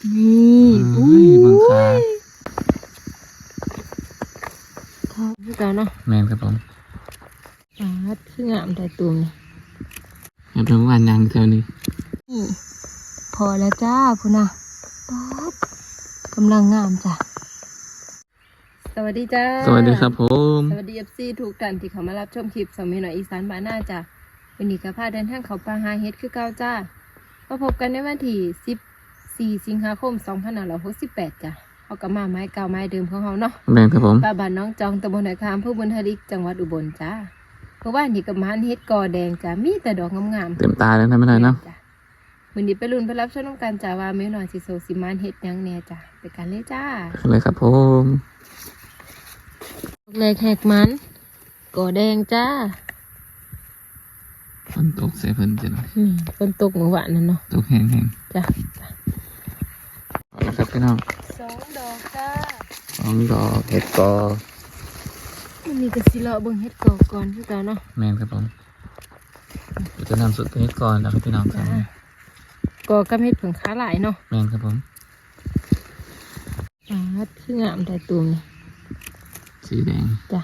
นี่เอ้ยเบิ่งขาค่ะพี่กาเนาะแมนครับผมอ่าคืองามแต่ตุ่มนี่เห็นเป็นวันยังแถวนี้นี่พอแล้วจ้าพุ่นนะป๊าบกำลังงามจ้ะสวัสดีจ้า สวัสดีครับผม สวัสดีเอฟซีทุกท่านที่เข้ามารับชมคลิปสมัยหน่อยอีสานบ้านหน้าจ้ะวันนี้ก็พาเดินทางเขาป่าหาเฮ็ดคือเก่าจ้ามาพบกันในวันที่ 14สิงหาคม 2568 จ้ะเอากลับมาไม้เก่าไม้เดิมของเฮาเนาะแมนครับผมป้าบ้านน้องจองตำบลไหนคามผู้บุญทลิกจังหวัดอุบลจ้าเพราะว่านี่กับมานเฮ็ดกอแดงจ้ะมีแต่ดอกงามเต็มตาเลยนะไม่ได้เนาะจ้ะวันนี้ไปรุ่นไปรับชมน้ำกันจ้าว่าแม่หน่อยสิโซสิมานเฮ็ดหยังแหน่จ้ะไปกันเลยจ้าขึ้นเลยครับผมดอกแรกแหกมันกอแดงจ้าฝนตกใส่เพิ่นจะหน่อยอืมฝนตกเมื่อวานนั่นเนาะตกแห้งจ้ะ ๆเอาละครับพี่น้องสองดอกจ้าสองดอกเห็ดกอวันนี้ก็สิเลาะเบิ่งเฮ็ดกอก่อนคือกันเนาะแมนครับผมเดี๋ยวจะนำสุดเห็ดกอนแล้วครับพี่น้องครับจ้ากอกับเฮ็ดผงค้าหลายเนาะแมนครับผมอ่าคืองามแต่ตุ่มนี่สีแดงจ้ะ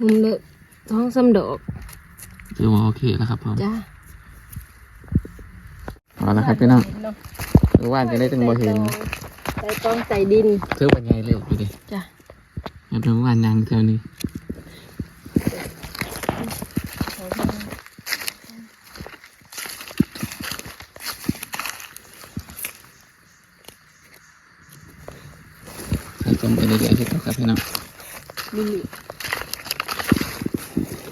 มุมเลอะท้องซ้ำดอกถือว่าโอเคแล้วครับผมจ้าเอาละครับพี่น้อง หรือว่าจะได้จังบ่เห็นใส่ตองใส่ดินถือว่าใหญ่เลยอยู่ดิจ้ะเห็นเป็นวันยังแถวนี้ใส่จมไปเรื่อยๆครับพี่น้องลิลิ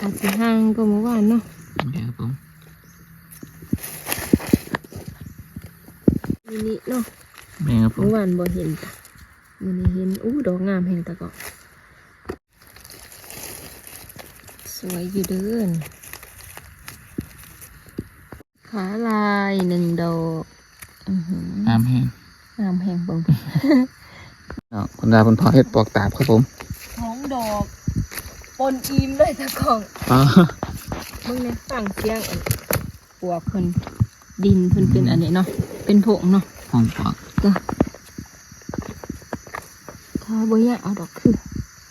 อาจจะห่างก็เมื่อวานเนาะ โอเคครับผม ลิลิเนาะ แม่ครับผม เมื่ อวานบ่เห็นจ้ะมันนี้เห็นอู้ดอกงามแห่งตะกอกสวยอยู่เดินขาลายหนึ่งดอกอื้อหือน้ำแห้งงามแห่งเบิ่งเนาะคุณดาคุณพ่อเฮ็ดปอกตาบครับผมท้องดอกปนอิ่มเลยตะกอกอ๋อมึงเนี่ยฟังเสียงอันปวกเพิ่นดินเพิ่นเป็นอันนี้เนาะเป็นผงเนาะห้องปอกจ้ะถ้า บ่อยากเอาดอกคือ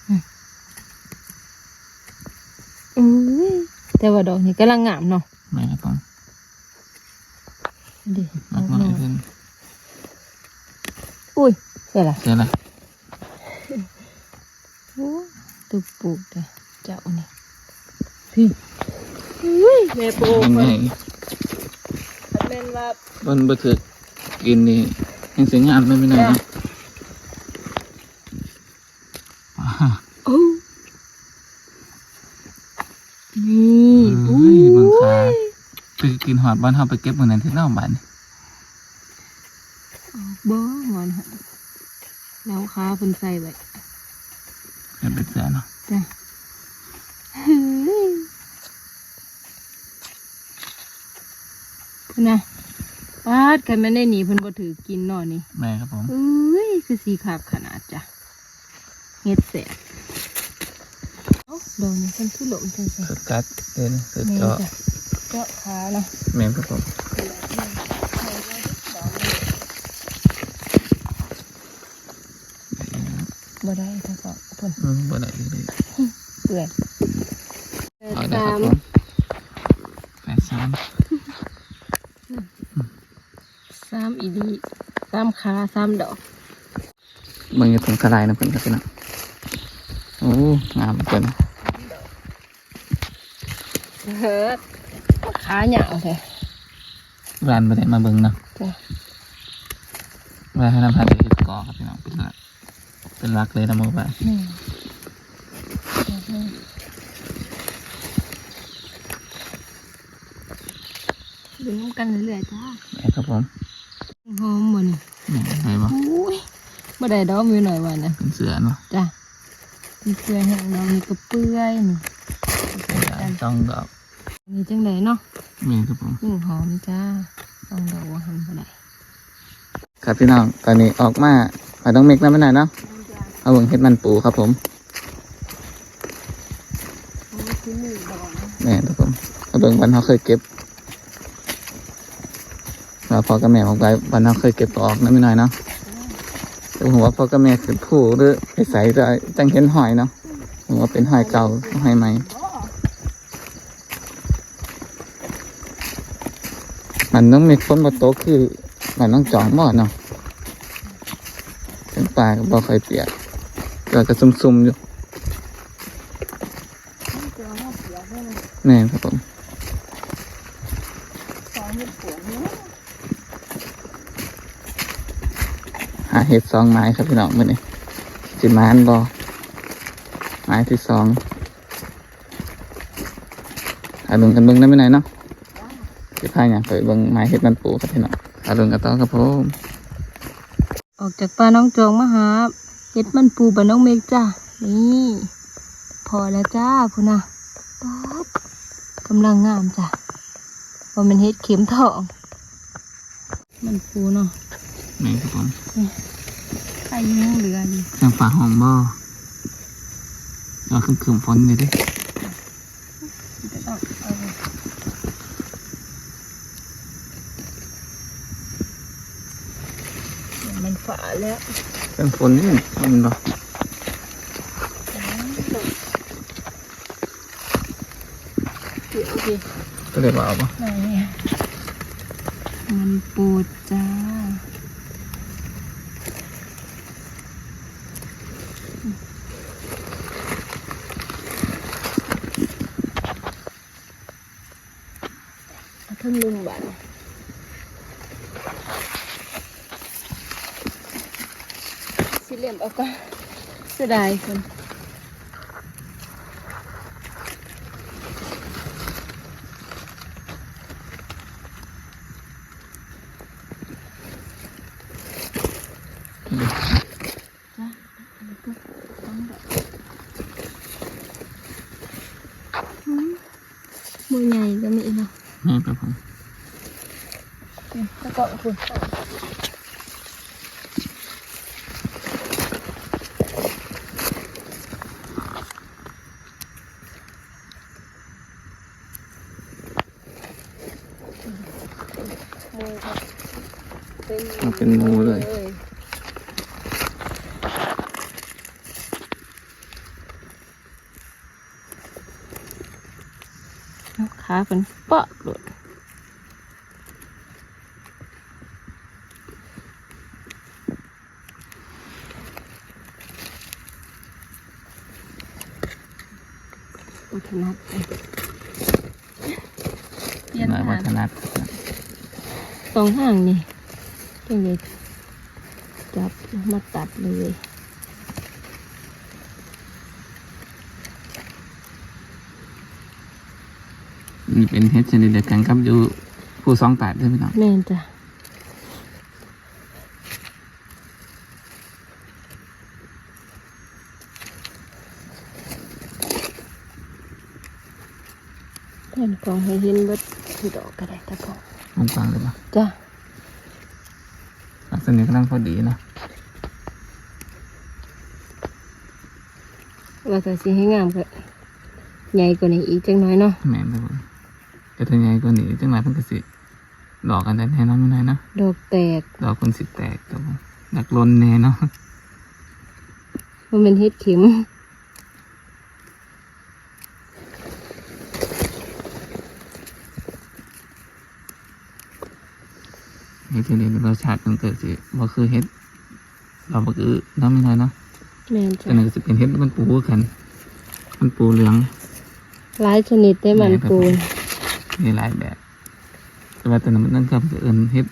อืมอุ้ยแต่ว่าดอกนี้กำลังงามเนาะแม่ครับผมดิมากน้อยขึ้นอุ้ยเสียละเจอละโอ้ตุกปลูกแต่เจ้านี่พี่อุ้ยแม่โปยังไงเพิ่นคันแม่นว่าบนบัถึกกินนี่ยังสวยงามไม่ไม่นานเนาะว้าว โอ้นี่เอ้ยเบิ่งขาไปกินหอดบ้านเฮาไปเก็บมื้อนั้นที่เล่าบ้านนี่ออกบ่งอนหะแล้วค้าเพิ่นใส่ไว้เก็บเป็นแสนเนาะจ้ะเฮ้ยพุ่นนะปาดกันไม่ได้หนีเพิ่นบ่ถือกินเนอนี่แม่ครับผมเอ้ยคือสีขาบขนาดจ้ะ เฮ็ดแสบเอ้าดอกนี้เพิ่นคือหลมจังซี่สุดกัดเด่นสุดแม่เจาะจ้ะเจาะขาเนาะแม่ครับผมบ่ได้ถ้าก็เพิ่นอืมบ่ได้เลยเปื่อยเอาได้คสารับมผมแปดสามสามอีดีสามขาสามดอกเบิ่งจะถึงสลายนะเพิ่นครับพี่น้อง โอ้งามเกินเฮ็ดขาหยาวแท้ร้านบ่ได้มาเบิ่งเนาะจ้ะว่าให้น้ำพันธุ์เฮ็ดกอครับพี่น้องเป็นหลักเป็นหลักเลยนะหมู่บ้านนี่ดึงกันเรื่อยๆจ้าแม่ครับผมหอมบ่นี่นี่ไงบ่อุ้ยบ่ได้ดอกมีหน่อยว่านะเป็นเสือเนาะจ้ะ มีเปื่อยแห้งดอกนี่ก็เปื่อยนี่ต้องดอกมีจังไดเนาะแม่ครับผมยิ่งหอมจ้าต้องดอกว่าหันบ่ได้ครับพี่น้องตอนนี้ออกมาไปต้องเมกน้ำมันหน่อยเนาะเอาเบิ่งเฮ็ดมันปูครับผมคือหนึ่งดอกแม่ครับผมเอาเบิ่งวันเขาเคยเก็บเราพ่อกับแม่ของไปวันนั้นเคยเก็บออกนะไม่น้อยเนาะ แต่ผมว่าพ่อกับแม่คือผู้หรือไปใส่จะจังเห็นหอยเนาะผมว่าเป็นหอยเก่าหอยใหม่มันต้องมีคนมาโตคือมันต้องจองหม้อเนาะเป็นปลาก็บ่เคยเปียกก็จะซุ่มๆอยู่แม่ครับผม หาเห็ดสองไม้ครับพี่น้องมื่อนี้จิมานบอไม้ที่สองหาลุงกันเบิ้งได้ไม่ไหนเนาะสิพายอย่างไปเบิ้งไม้เห็ดมันปูครับพี่น้องหาลุงกันต่อครับผมออกจากป่าน้องจองมาหาเฮ็ดมันปูบ้านน้องเมกจ้านี่พอแล้วจ้าพุนะป๊อบกำลังงามจ้ะว่ามันเฮ็ดเข็มทอง มันปูเนาะ นี่ครับผมไข่ยังเหลืออยู่เครื่องฝาห้องบ่เราขึ้นคืนฝนเลยเดิจะต้องเอาเดี๋ยวมันฝาแล้วเครื่องฝนนี่มันบ่เดี๋ยวดิก็เลยว่าเอาบ่ไหนอะมันปูจ้าเอาทั้งลุงบันสิเหลี่ยมเอาก็ เสียดายคนมือใหญ่ก็มีเนาะนี่ครับผมแล้วก็คุณมือค่ะ มัน เป็นหมูเลยเอาขาเป็นเปาะหลุดอุทนัดไปเปลี่ยนหน่อยทาวังฒนัดสองทางนี่ จังเลยจับมาตัดเลยนี่เป็นเห็ดชนิดเดียวกันครับอยู่ผู้สองแปดด้วยพี่น้องแม่นจ้ะแผ่นกองให้เห็นเบิดที่ดอกก็ได้ตะกองลงกลางเลยป่ะจ้ะ ลักษณะกำลังพอดีเนาะว่าแต่สิให้งามก็ใหญ่กว่านี้อีกจังน้อยเนาะแม่นครับผมแต่ถ้าใหญ่กว่านี้จังไรเพิ่นก็สิดอกกันได้แน่นอนไม่น้อยเนาะดอกแตกดอกคนสิแตกครับผมดักลนแน่เนาะมันเป็นเฮ็ดเข็ม ฮ็ดชนิดรสชาติมันเกิดสิบ่คือเฮ็ดเราบ่คือน้ำไม่น้อยเนาะแม่นแต่จ้ะนั่นก็สิเป็นเฮ็ดมันปูกัน มันปูเหลืองหลายชนิดได้มันปูนมีหลายแบบ แต่ว่าแต่นั้นมันนั่นก็เอิ้นเฮ็ด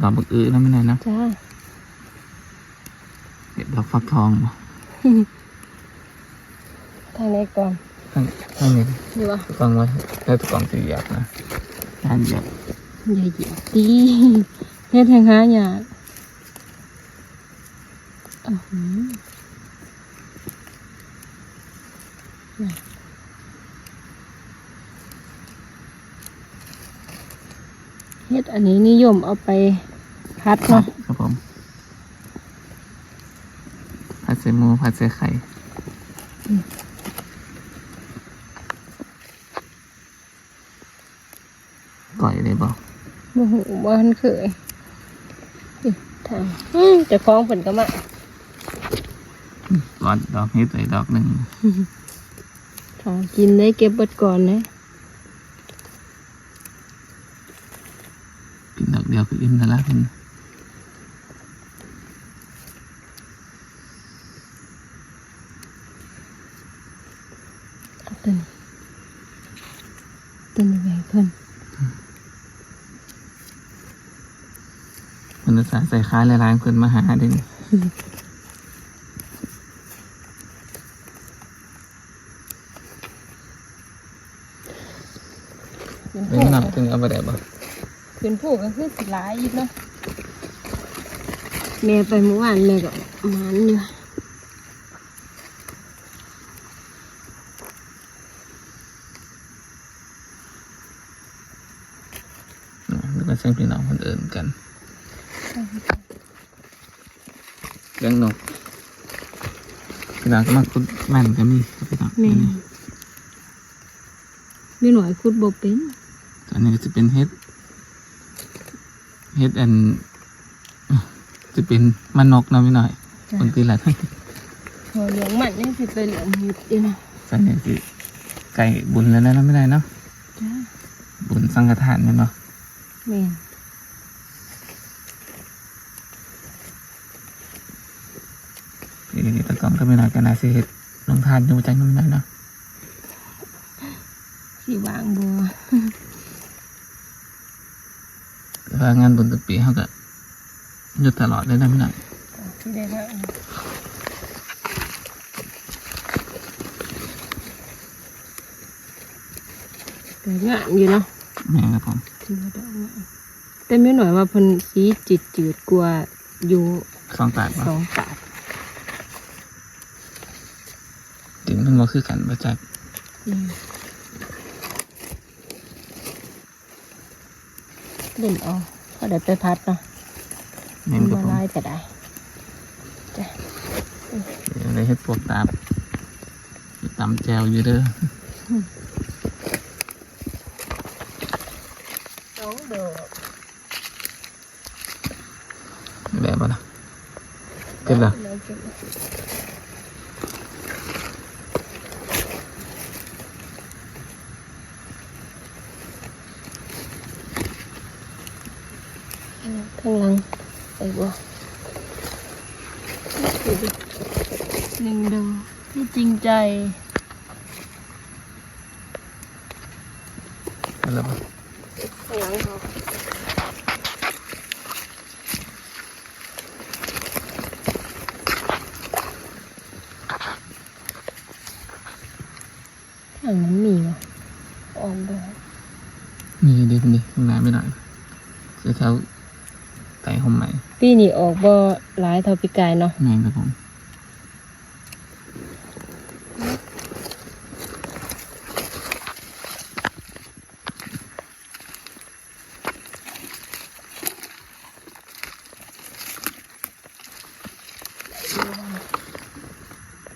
ดอกบักอื้อน้ำไม่น้อยเนาะจ้าเฮ็ดดอกฟักทองบ่ทางไหนก่อนข้างข้างนี้นี่วะตะกองไว้แล้วตะกองสีหยาบนะงานหยาบอย่าเหยียบตี เฮ็ดแหงหาหยาดอื้อหือน่ะเฮ็ดอันนี้นิยมเอาไปพัดครัเนาะบครับผม ผัดใส่หมูผัดใส่ไข่ก่อยเลยบอกโมโหบ้านเคย นี่ทางอืมแต่คล้องผลก็มาก่อนดอกเฮ็ดใส่ดอกหนึ่งถ้ากินได้เก็บเบิดก่อนนะกินดอกเดียวคืออิ่มแล้วละเป็นเอาตัวนี้ตัวนี้ไว้เพิ่น มันจะใส่คล้ายหลายๆคนมาหาเด่นเป็นหนักถึงเอาไปได้บ่ขึ้นผูกก็คือสิหลายอีกเนาะแม่ไปเมื่อวานแม่ก็หมันอยู่แล้วก็เสียงพี่น้องคนอื่นกัน เลี้ยงนกพี่น้องก็มาคุดแม่นก็มีครับพี่น้องแม่ไม่หน่อยคุดบ่เป็นตอนนี้ก็จะเป็นเฮ็ดเฮ็ดอันจะเป็นมันนกเนาะพี่น้อยคนตีละหัวเหลืองมันยังสิไปเหลืองหยุดอยู่นะใส่เนี่ยสิไก่บุญแล้วนะไม่ได้เนาะจ้าบุญสังฆทานเนี่ยเนาะแม่น นี่ตะกองก็ไม่น้อยกันนะสิเฮ็ดลงทานอยู่ใจังไม่น้อยเนาะสิวางบัวแต่ว่างานบุญตุปีเขาก็หยุดตลอดเลยนะไม่น้อยที่ได้แล้วแต่งานอยู่เนาะแม่ครับผมถือว่าดอกงามแต่ไม่หน่อยว่าพิ่นสีจิตจืดกว่าอยู่สองตาดสองปาด ดินมันบ่คือกันบ่จักอืมเล่นเอาเขาเดี๋ยวไปพัดเนาะแม่นครับมาผมไล่ก็ได้จ้ะเดี๋ยวได้เฮ็ดพวกตาบตำแจวอยู่เด้อสองดอกแบบบ่ล่ะเก็บละเก็บละข้างหลังใส่ บัวหนึ่งดอกที่จริงใจเก็บแล้วบ่ข้างหลังเขาข้างนั้นมีวะออมด้วยมีดินดิข้างหน้าไม่หน่อยคือแถวไต่ห่มใหม่ ปีนี้ออกบ่หลายเท่าปีกายเนาะแม่นครับผม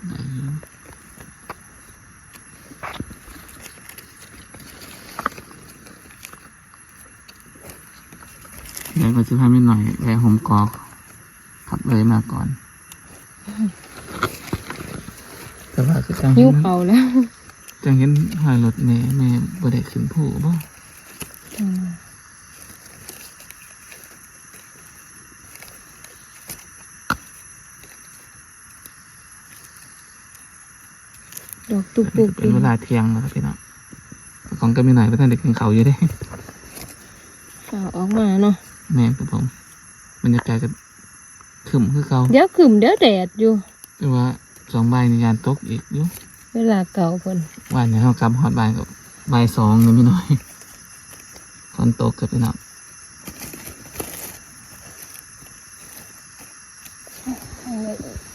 ได้อยู่เดี๋ยว ก็จะพาไม่หน่อยแวะห่มกอกขับเลยมาก่อน แต่ว่าคือจังหิเห็วนเขาแล้วจังเห็นหอยรถแม่แม่บ่ได้ขึ้นผู้บ่อืมดอกตุกตุกเป็นเวลาเที่ยงแล้วครับพี่น้องแต่ของก็มีหน่อยเพราะท่านเด็กกินเขาวอยู่ได้ฝ่าออกมาเนาะ แม่ครับผมบรรยากาศก็ขึมคือเขาเดี๋ยวขึ้นเดี๋ยวแดดอยู่ แต่ว่าสองใบในยานตกอีกอยู่เวลาเก่าเพิ่นวันนี้เรากลับฮอดบ่ายกับบ่ายสองเลยไม่น้อยฝนตกกับพี่น้อง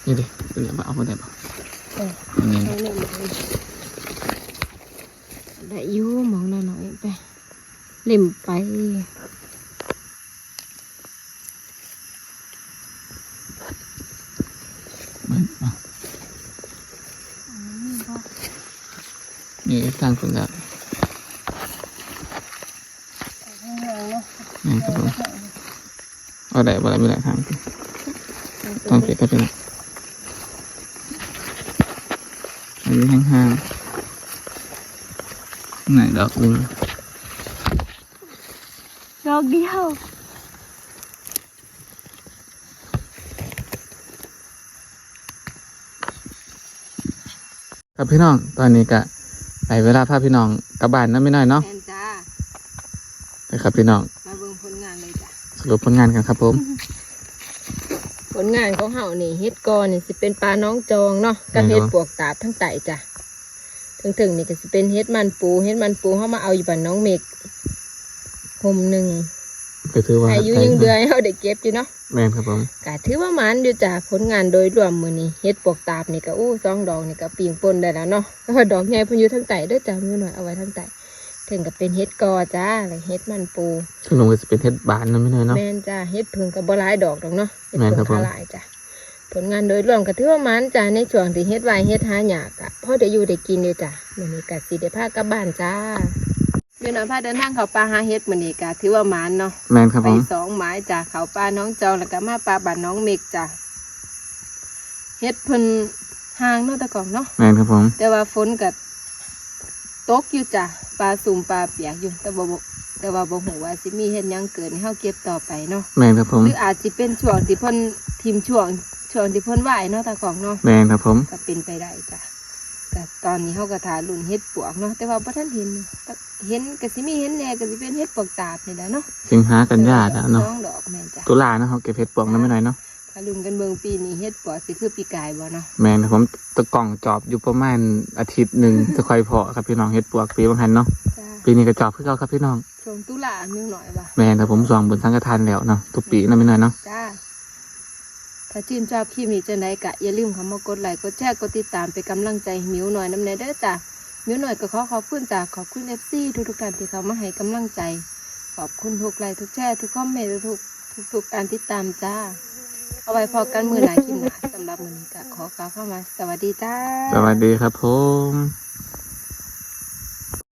นี่ดิเป็นยังไงเอาไปได้ปะเอออันนี้เอาหนึ่งเลยได้อยู่มองหน่อยๆไปเล่มไป ไม่เอา นี่ทางคุณแล้วนี่ครับผมเอาได้บ่ได้ไม่ได้ทางสิทางสิก็เป็นอันนี้ห่างๆไหนดอกนึงดอกเดียวครับพี่น้อง ตอนนี้ก็ ไปเวลาพาพี่น้องกลับบ้านนะไม่น้อยเนาะแอนจ้าไปครับพี่น้อง มาเบิ่งผลงานเลยจ้ะสรุปผลงานกันครับผม ผลงานของเฮานี่เฮ็ดกอนี่สิเป็นปลาน้องจองเนาะกับเฮ็ดปวกตาบทั้งไตจ้ะถึงๆนี่ก็สิเป็นเฮ็ดมันปูเฮ็ดมันปูเฮามาเอาอยู่บ้านน้องเมกห่มหนึ่ง ก็ถือว่าอายุยังเดือยเฮาได้เก็บอยู่เนาะแม่นครับผมก็ถือว่ามันอยู่จ้ะผลงานโดยรวมมื้อนี้เฮ็ดปวกตาบนี่ก็อู้สองดอกนี่ก็ปีงปนได้แล้วเนาะแล้วก็ดอกใหญ่เพิ่นอยู่ทั้งไตเด้อจ้ะมีหน่อยเอาไว้ทั้งไตถึงกับเป็นเฮ็ดกอจ้าแล้วเฮ็ดมันปูถึงลงก็จะเป็นเฮ็ดบานนะไม่น้อยเนาะแม่นจ้าเฮ็ดเพิ่งกับบ่หลายดอกดอกเนาะเฮ็ดแม่นครัเพิ่บงผมหลายจ้ะผลงานโดยรวมก็ถือว่ามันจ้าในช่วงที่เฮ็ดไว้เฮ็ดหาหยากอะพอได้อยู่ได้กินอยู่จ้ะมื้อนี้ก็สิได้พากลับบ้านจ้า เดี๋ยวน้องพาเดินทางเข้าป่าหาเฮ็ดมื้อนี้ก็ถือว่ามันเนาะแม่นครับไปผมสองหมายจ้ะเขาป่าน้องจองแล้วก็มาป่าบ้านน้องเมกจ้ะเฮ็ดเพิ่นห่างเนาะแตะก่อนเนาะแม่นครับผมแต่ว่าฝนก็ตกอยู่จ้ะปลาสุ่มปลาเปียกอยู่แต่บ่บ่แต่ว่าบ่ฮู้ว่าสิมีเฮ็ดหยังเกิดให้เฮาเก็บต่อไปเนาะแม่นครับผมหรืออาจจะเป็นช่วงที่เพ่นทีมช่วงช่วงที่เพ่นไหวเนาะตาของเนาะแม่นครับผมก็เป็นไปได้จ้ะ แต่ตอนนี้เขาก็ถาลุ่นเฮ็ดปวกเนาะแต่ว่าพระท่านเห็นแต่เห็นก็สิมีเห็นแหน่ก็สิเป็นเฮ็ดปวกตาบนี่แหละเนาะสิงหากันยาแล้วเนาะน้องดอกแม่นจ้ะตุลาเนาะเขาเก็บเฮ็ดปวงนะไม่น้อยเนาะถ้าลุ่นกันเบิ่งปีนี้เฮ็ดปวกสิคือปีกายบ่เนาะแม่นครับผมตะกล่องจอบอยู่ประมาณอาทิตย์หนึ่งจะค่อยพอครับพี่น้องเฮ็ดปวกปีบางทันเนาะจ้ะปีนี้ก็จอบเพื่อเขาครับพี่น้องช่วงตุลามีหน่อยว่ะแม่นครับผมสองบนสังฆทานแล้วเนาะทุกปีนะไม่น้อยเนาะจ้า ถ้าชื่นชอบคลิปนี้จังไดก็อย่าลืมคำว่ากดไลค์กดแชร์กดติดตามเป็นกำลังใจให้หมิวหน่อยน้ำแน่เด้อจ้ะมิวหน่อยก็ขอขอบคุณจ้ะขอบคุณเอฟซีทุกทุกๆท่านที่เขามาให้กำลังใจ ขอบคุณทุกไลค์ทุกแชร์ทุกคอมเมนต์ทุกทุกทุกการติดตามจ้า เอาไว้พอกันมือหนาคลิปหนาสำหรับมือนี้ก็ขอกล่าวเข้ามา สวัสดีจ้า สวัสดีครับผม